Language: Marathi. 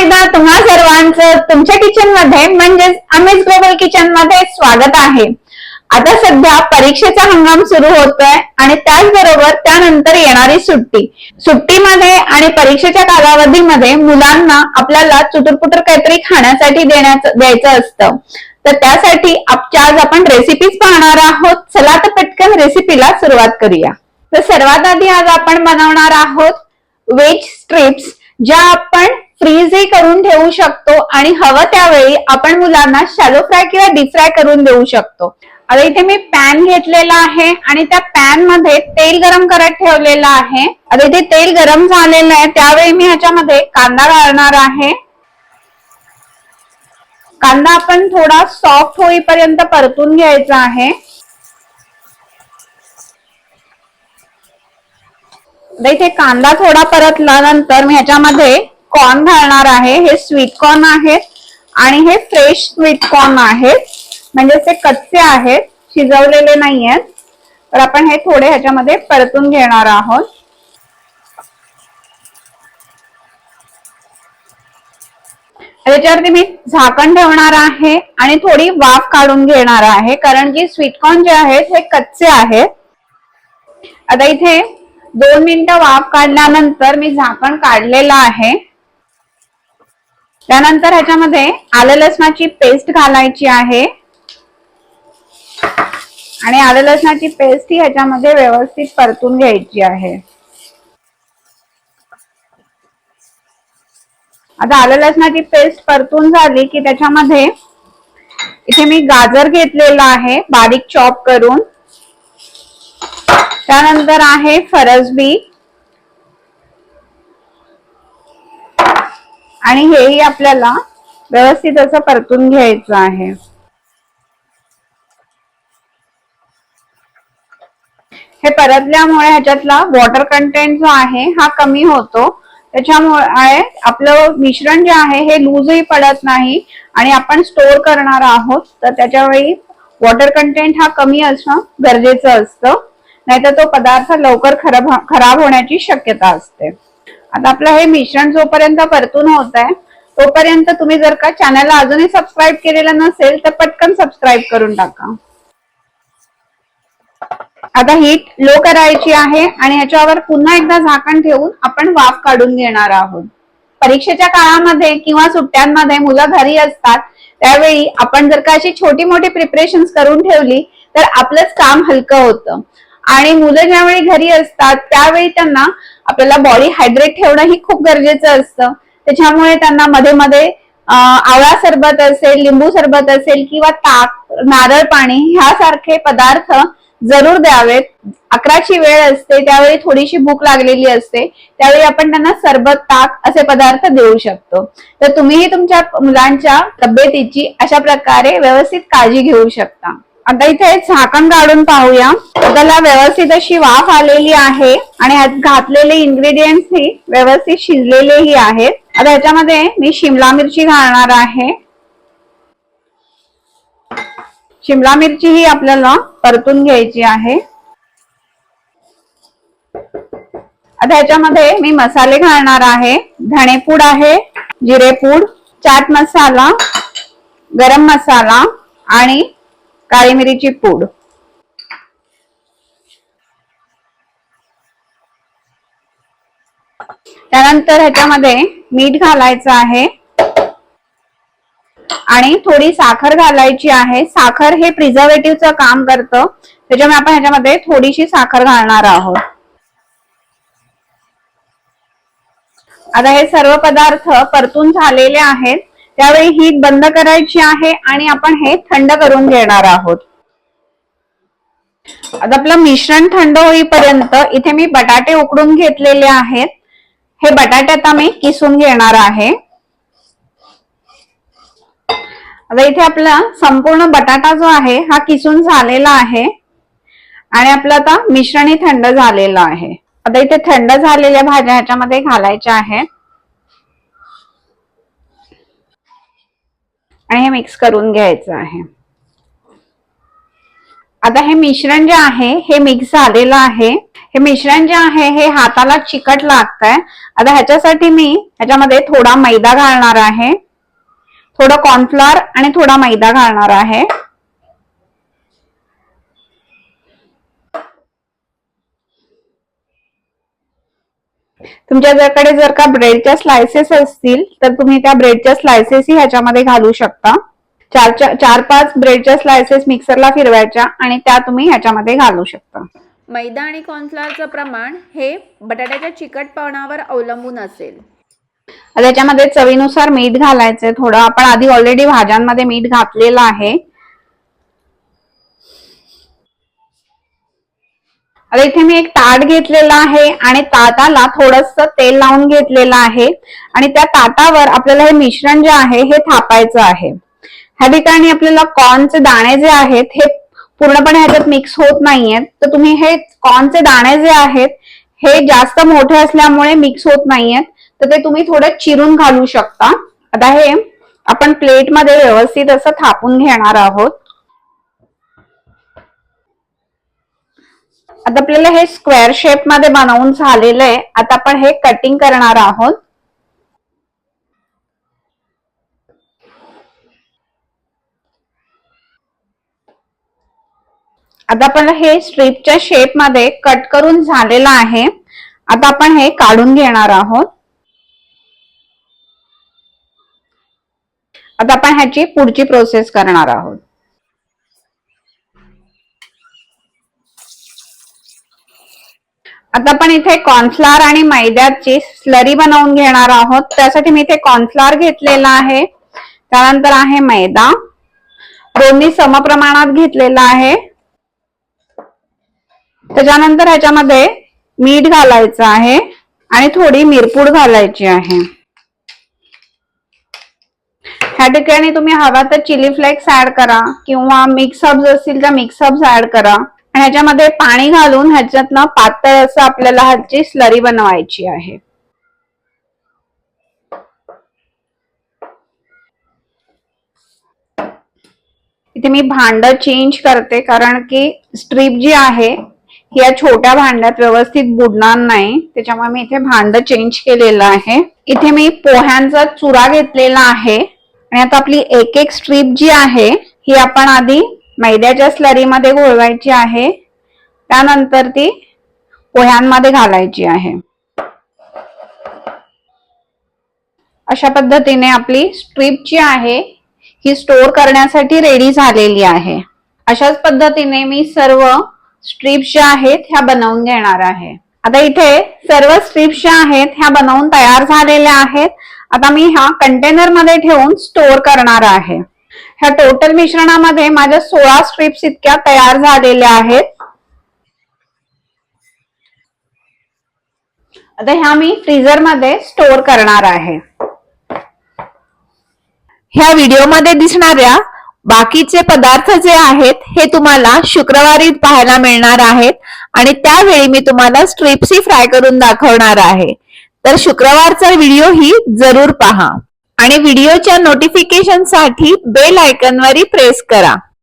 एकदा तुम्हा सर्वांचं तुमच्या किचनमध्ये म्हणजेच अमेज ग्लोबल किचनमध्ये स्वागत आहे. आता सध्या परीक्षेचा हंगाम सुरू होतोय आणि त्याचबरोबर त्यानंतर येणारी सुट्टी. सुट्टीमध्ये आणि परीक्षेच्या कालावधीमध्ये मुलांना आपल्याला चुटुरपुटर काहीतरी खाण्यासाठी देण्याचं द्यायचं असतं. तर त्यासाठी आज आपण रेसिपीज पाहणार आहोत. चला तर पटकन रेसिपीला सुरुवात करूया. तर सर्वात आधी आज आपण बनवणार आहोत वेज स्ट्रिप्स ज्या आपण फ्रीजही करून ठेवू शकतो आणि हवं त्यावेळी आपण मुलांना शॅलो फ्राय किंवा डीप फ्राय करून देऊ शकतो. आता इथे मी पॅन घेतलेला आहे आणि त्या पॅनमध्ये तेल गरम करत ठेवलेलं आहे. आता इथे तेल गरम झालेलं आहे त्यावेळी मी ह्याच्यामध्ये कांदा घालणार आहे. कांदा आपण थोडा सॉफ्ट होईपर्यंत परतून घ्यायचा आहे. इथे कांदा थोडा परतला नंतर मी ह्याच्यामध्ये कॉर्न घालणार आहे. हे स्वीट कॉर्न आहेत आणि हे फ्रेश स्वीट कॉर्न आहेत म्हणजे ते कच्चे आहेत शिजवलेले नाही आहेत तर आपण हे थोडे ह्याच्यामध्ये परतून घेणार आहोत. त्याच्यावरती मी झाकण ठेवणार आहे आणि थोडी वाफ काढून घेणार आहे. कारण की स्वीटकॉर्न जे आहेत हे कच्चे आहेत. आता इथे दोन मिनिटं वाफ काढल्यानंतर मी झाकण काढलेलं आहे. त्यानंतर ह्याच्यामध्ये आलं लसणाची पेस्ट घालायची आहे. आणि आलं लसणाची पेस्ट ही ह्याच्यामध्ये व्यवस्थित परतून घ्यायची आहे. आता आलं लसणाची पेस्ट परतून झाली की त्याच्यामध्ये इथे मी गाजर घेतलेला आहे बारीक चॉप करून. त्यानंतर आहे फरसबी. आणि हेही आपल्याला व्यवस्थित असं परतून घ्यायचं आहे. हे परतल्यामुळे ह्याच्यातला वॉटर कंटेंट जो आहे हा कमी होतो. त्याच्यामुळे आपलं मिश्रण जे आहे हे लूजही पडत नाही आणि आपण स्टोअर करणार आहोत. तर त्याच्यावेळी वॉटर कंटेंट हा कमी असणं गरजेचं असतं. नाहीतर तो पदार्थ लवकर खराब खराब होण्याची शक्यता असते. आता आपलं हे मिश्रण जोपर्यंत परतून होत आहे तोपर्यंत तुम्ही जर का चॅनलला अजूनही सबस्क्राईब केलेलं नसेल तर पटकन सबस्क्राईब करून टाका. आता हीट लो करायची आहे आणि ह्याच्यावर पुन्हा एकदा झाकण ठेवून आपण वाफ काढून घेणार आहोत. परीक्षेच्या काळामध्ये किंवा सुट्ट्यांमध्ये मुलं घरी असतात त्यावेळी आपण जर का अशी छोटी मोठी प्रिपरेशन करून ठेवली तर आपलंच काम हलकं होतं. आणि मुलं ज्यावेळी घरी असतात त्यावेळी त्यांना आपल्याला बॉडी हायड्रेट ठेवणं ही खूप गरजेचं असतं. त्याच्यामुळे त्यांना मध्ये मध्ये आवळा सरबत असेल लिंबू सरबत असेल किंवा ताक नारळ पाणी ह्यासारखे पदार्थ जरूर द्यावेत. अकराची वेळ असते त्यावेळी थोडीशी भूक लागलेली असते त्यावेळी आपण त्यांना सरबत ताक असे पदार्थ देऊ शकतो. तर तुम्हीही तुमच्या मुलांच्या तब्येतीची अशा प्रकारे व्यवस्थित काळजी घेऊ शकता. आता इथे झाकण काढून पाहूया. त्याला व्यवस्थित अशी वाफ आलेली आहे आणि घातलेले इन्ग्रेडियंट्स ही व्यवस्थित शिजलेलेही आहेत. आता ह्याच्यामध्ये मी शिमला मिरची घालणार आहे. शिमला मिरची ही आपल्याला परतून घ्यायची आहे. आता ह्याच्यामध्ये मी मसाले घालणार आहे. धणेपूड आहे जिरेपूड चाट मसाला गरम मसाला आणि काळी मिरीची पूड. त्यानंतर ह्याच्यामध्ये मीठ घालायचं आहे. आणि थोडी साखर घालायची आहे. साखर हे प्रिझर्वेटिव्हचं काम करतं. त्याच्यामुळे आपण ह्याच्यामध्ये थोडीशी साखर घालणार आहोत. आता हे सर्व पदार्थ परतून झालेले आहेत. त्यावेळी हीट बंद करायची आहे आणि आपण हे थंड करून घेणार आहोत. आता आपलं मिश्रण थंड होईपर्यंत इथे मी बटाटे उकडून घेतलेले आहेत. हे बटाटे आता मी किसून घेणार आहे. आता इथे आपला संपूर्ण बटाटा जो आहे हा किसून झालेला आहे. आणि आपलं आता मिश्रणही थंड झालेलं आहे. आता इथे थंड झालेल्या भाज्या ह्याच्यामध्ये घालायच्या आहेत. आणि हे मिक्स करून घ्यायचं आहे. आता हे मिश्रण जे आहे हे मिक्स झालेलं आहे. हे मिश्रण जे आहे हे हाताला चिकट लागतंय. आता ह्याच्यासाठी मी ह्याच्यामध्ये थोडा मैदा घालणार आहे. थोडं कॉर्नफ्लॉर आणि थोडा मैदा घालणार आहे. तुमच्याकडे जर का ब्रेडच्या स्लायसेस असतील तर तुम्ही त्या ब्रेडच्या स्लायसेसही ह्याच्यामध्ये घालू शकता. चार चार चार पाच ब्रेडच्या स्लायसेस मिक्सरला फिरवायच्या आणि त्या तुम्ही ह्याच्यामध्ये घालू शकता. मैदा आणि कॉर्नफ्लॉवरचं प्रमाण हे बटाट्याच्या चिकटपणावर अवलंबून असेल. त्याच्यामध्ये चवीनुसार मीठ घालायचंय. थोडं आपण आधी ऑलरेडी भाज्यांमध्ये मीठ घातलेलं आहे. आता इथे मी एक ताट घेतलेला आहे आणि ताटाला थोडस तेल लावून घेतलेलं आहे. आणि त्या ताटावर आपल्याला हे मिश्रण जे आहे हे थापायचं आहे. ह्या ठिकाणी आपल्याला कॉर्नचे दाणे जे आहेत हे पूर्णपणे ह्याच्यात मिक्स होत नाहीयेत तर तुम्ही हे कॉर्नचे दाणे जे आहेत हे जास्त मोठे असल्यामुळे मिक्स होत नाहीयेत तर ते तुम्ही थोडं चिरून घालू शकता. आता हे आपण प्लेटमध्ये व्यवस्थित असं थापून घेणार आहोत. आता आपल्याला हे स्क्वेअर शेपमध्ये बनवून झालेलं आहे. आता आपण हे कटिंग करणार आहोत. आता आपण हे स्ट्रीपच्या शेपमध्ये कट करून झालेलं आहे. आता आपण हे काढून घेणार आहोत. आता आपण ह्याची पुढची प्रोसेस करणार आहोत. आता आपण इथे कॉर्नफ्लावर आणि मैद्याची स्लरी बनवून घेणार आहोत. त्यासाठी मी इथे कॉर्नफ्लावर घेतलेला आहे. त्यानंतर आहे मैदा. दोन्ही समप्रमाणात घेतलेला आहे. त्याच्यानंतर ह्याच्यामध्ये मीठ घालायचं आहे आणि थोडी मिरपूड घालायची आहे. ह्या ठिकाणी तुम्ही हवा तर चिली फ्लेक्स ऍड करा किंवा मिक्स हब्स असतील तर मिक्स हब्स ऍड करा. आणि ह्याच्यामध्ये पाणी घालून ह्याच्यातनं पातळ असं आपल्याला ह्याची स्लरी बनवायची आहे. इथे मी भांड चेंज करते कारण की स्ट्रीप जी आहे ही या छोट्या भांड्यात व्यवस्थित बुडणार नाही. त्याच्यामुळे मी इथे भांड चेंज केलेलं आहे. इथे मी पोह्यांचा चुरा घेतलेला आहे. आणि आता आपली एक एक स्ट्रीप जी आहे ही आपण आधी मैद्याच्या स्लरीमध्ये घोळवायची आहे. त्यानंतर ती पोह्यांमध्ये घालायची आहे. अशा पद्धतीने आपली स्ट्रीप जी आहे ही स्टोअर करण्यासाठी रेडी झालेली आहे. अशाच पद्धतीने मी सर्व स्ट्रीप्स ज्या आहेत ह्या बनवून घेणार आहे. आता इथे सर्व स्ट्रीप्स ज्या आहेत ह्या बनवून तयार झालेल्या आहेत. आता मी ह्या कंटेनरमध्ये ठेवून स्टोअर करणार आहे. ह्या टोटल मिश्रणामध्ये माझ्या सोळा स्ट्रिप्स इतक्या तयार झालेल्या आहेत. आता ह्या मी फ्रीजरमध्ये स्टोअर करणार आहे. ह्या व्हिडिओमध्ये दिसणाऱ्या बाकीचे पदार्थ जे आहेत हे तुम्हाला शुक्रवारी पाहायला मिळणार आहेत आणि त्यावेळी मी तुम्हाला स्ट्रिप्सही फ्राय करून दाखवणार आहे. तर शुक्रवारचा व्हिडिओ ही जरूर पहा. आणि व्हिडिओच्या नोटिफिकेशनसाठी बेल आयकॉनवरही प्रेस करा.